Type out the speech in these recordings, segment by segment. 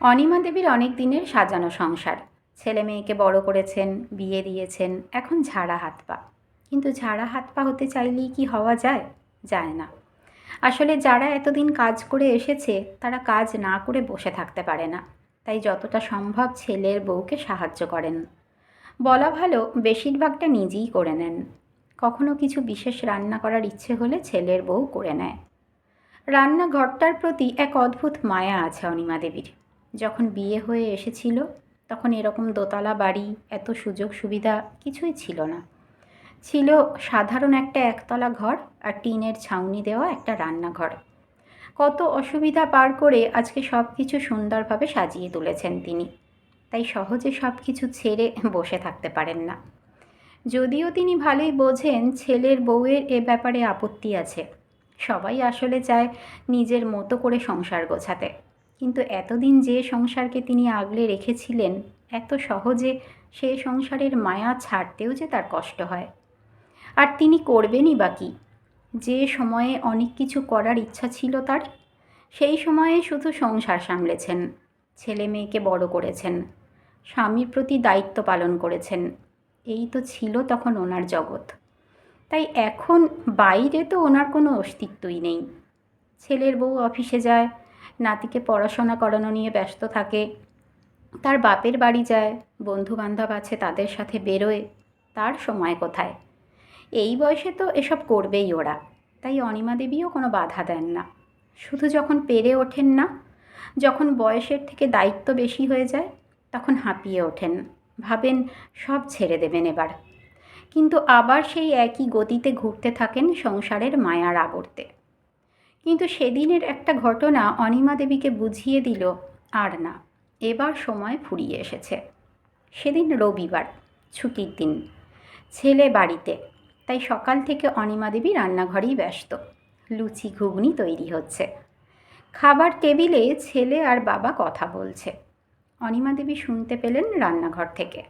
অনিমা দেবীর অনেক দিনের সাজানো সংসার। ছেলে মেয়েকে বড় করেছেন, বিয়ে দিয়েছেন, এখন ঝাড়া হাত পা। কিন্তু ঝাড়া হাত পা হতে চাইলেই কি হওয়া যায়? যায় না। আসলে যারা এতদিন কাজ করে এসেছে, তারা কাজ না করে বসে থাকতে পারে না। তাই যতটা সম্ভব ছেলের বউকে সাহায্য করেন। বলা ভালো, বেশিরভাগটা নিজেই করে নেন। কখনো কিছু বিশেষ রান্না করার ইচ্ছে হলে ছেলের বউ করে নেয়। রান্নাঘরটার প্রতি এক অদ্ভুত মায়া আছে অনিমা দেবীর। যখন বিয়ে হয়ে এসেছিল, তখন এরকম দোতলা বাড়ি, এত সুযোগ সুবিধা কিছুই ছিল না। ছিল সাধারণ একটা একতলা ঘর আর টিনের ছাউনি দেওয়া একটা রান্নাঘর। কত অসুবিধা পার করে আজকে সব কিছু সুন্দরভাবে সাজিয়ে তুলেছেন তিনি। তাই সহজে সব কিছু ছেড়ে বসে থাকতে পারেন না। যদিও তিনি ভালোই বোঝেন ছেলের বউয়ের এ ব্যাপারে আপত্তি আছে। সবাই আসলে চায় নিজের মতো করে সংসার গোছাতে। কিন্তু এতদিন যে সংসারকে তিনি আগলে রেখেছিলেন, এত সহজে সে সংসারের মায়া ছাড়তেও যে তার কষ্ট হয়। আর তিনি করবেনই বা কী? যে সময়ে অনেক কিছু করার ইচ্ছা ছিল তার, সেই সময়ে শুধু সংসার সামলেছেন, ছেলে মেয়েকে বড় করেছেন, স্বামীর প্রতি দায়িত্ব পালন করেছেন, এই তো ছিল তখন ওনার জগৎ। তাই এখন বাইরে তো ওনার কোনো অস্তিত্বই নেই। ছেলের বউ অফিসে যায় নাতিকে পড়াশোনা করানো নিয়ে ব্যস্ত থাকে। তার বাপের বাড়ি যায় বন্ধু বান্ধব আছে তাদের সাথে বেরোয়, তার সময় কোথায়? এই বয়সে তো এসব করবেই ওরা, তাই অনিমা দেবীও কোনো বাধা দেন না। শুধু যখন পেরে ওঠেন না, যখন বয়সের থেকে দায়িত্ব বেশি হয়ে যায়, তখন হাঁপিয়ে ওঠেন, ভাবেন সব ছেড়ে দেবেন এবার। কিন্তু আবার সেই একই গতিতে ঘুরতে থাকেন সংসারের মায়ার আবর্তে। কিন্তু সেদিনের একটা ঘটনা অনিমা দেবীকে বুঝিয়ে দিল, আর না, এবার সময় ফুরিয়ে এসেছে। সেদিন রবিবার, ছুটির দিন। ছেলে বাড়িতে, তাই সকাল থেকে অনিমা দেবী রান্নাঘরেই ব্যস্ত। লুচি ঘুগনি তৈরি হচ্ছে। খাবার টেবিলে ছেলে আর বাবা কথা বলছে। অনিমা দেবী শুনতে পেলেন রান্নাঘর থেকে।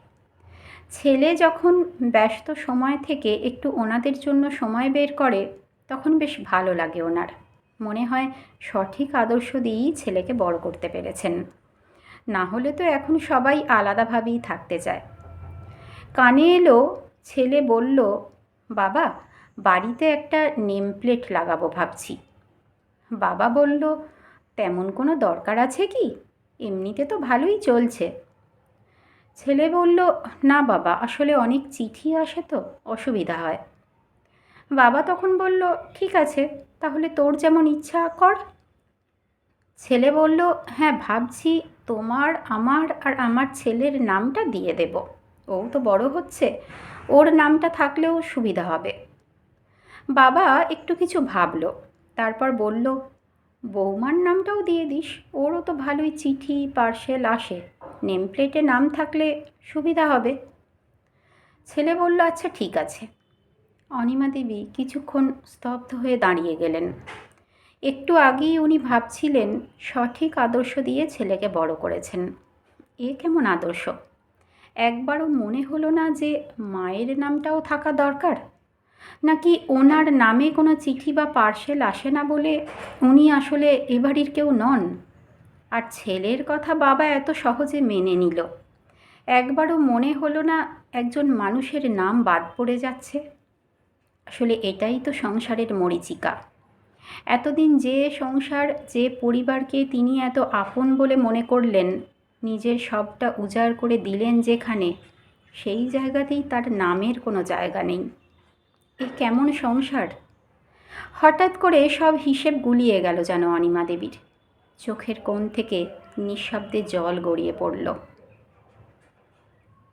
ছেলে যখন ব্যস্ত সময় থেকে একটু ওনাদের জন্য সময় বের করে, তখন বেশ ভালো লাগে ওনার। মনে হয় সঠিক আদর্শ দিয়েই ছেলেকে বড় করতে পেরেছেন। না হলে তো এখন সবাই আলাদাভাবেই থাকতে চায়। কানে এলো, ছেলে বলল, বাবা, বাড়িতে একটা নেম প্লেট লাগাবো ভাবছি। বাবা বলল, তেমন কোনো দরকার আছে কি? এমনিতে তো ভালোই চলছে। ছেলে বলল, না বাবা, আসলে অনেক চিঠি আসে তো, অসুবিধা হয়। বাবা তখন বলল, ঠিক আছে, তাহলে তোর যেমন ইচ্ছা কর। ছেলে বলল হ্যাঁ ভাবছি তোমার, আমার আর আমার ছেলের নামটা দিয়ে দেব। ও তো বড় হচ্ছে, ওর নামটা থাকলেও সুবিধা হবে। বাবা একটু কিছু ভাবলো, তারপর বলল, বৌমার নামটাও দিয়ে দিস, ওরও তো ভালোই চিঠি, পার্সেল আসে নেম প্লেটে নাম থাকলে সুবিধা হবে। ছেলে বলল আচ্ছা ঠিক আছে। অনিমা দেবী কিছুক্ষণ স্তব্ধ হয়ে দাঁড়িয়ে গেলেন। একটু আগেই উনি ভাবছিলেন, সঠিক আদর্শ দিয়ে ছেলেকে বড় করেছেন। এ কেমন আদর্শ? একবারও মনে হলো না যে মায়ের নামটাও থাকা দরকার? নাকি ওনার নামে কোনো চিঠি বা পার্সেল আসে না বলে উনি আসলে এ বাড়ির কেউ নন? আর ছেলের কথা বাবা এত সহজে মেনে নিল। একবারও মনে হলো না একজন মানুষের নাম বাদ পড়ে যাচ্ছে। আসলে এটাই তো সংসারের মরিচিকা। এতদিন যে সংসার, যে পরিবারকে তিনি এত আপন বলে মনে করলেন, নিজের সবটা উজাড় করে দিলেন যেখানে, সেই জায়গাতেই তার নামের কোনো জায়গা নেই। এ কেমন সংসার? হঠাৎ করে সব হিসেব গুলিয়ে গেল যেন অনিমা দেবীর। চোখের কোণ থেকে নিঃশব্দে জল গড়িয়ে পড়ল।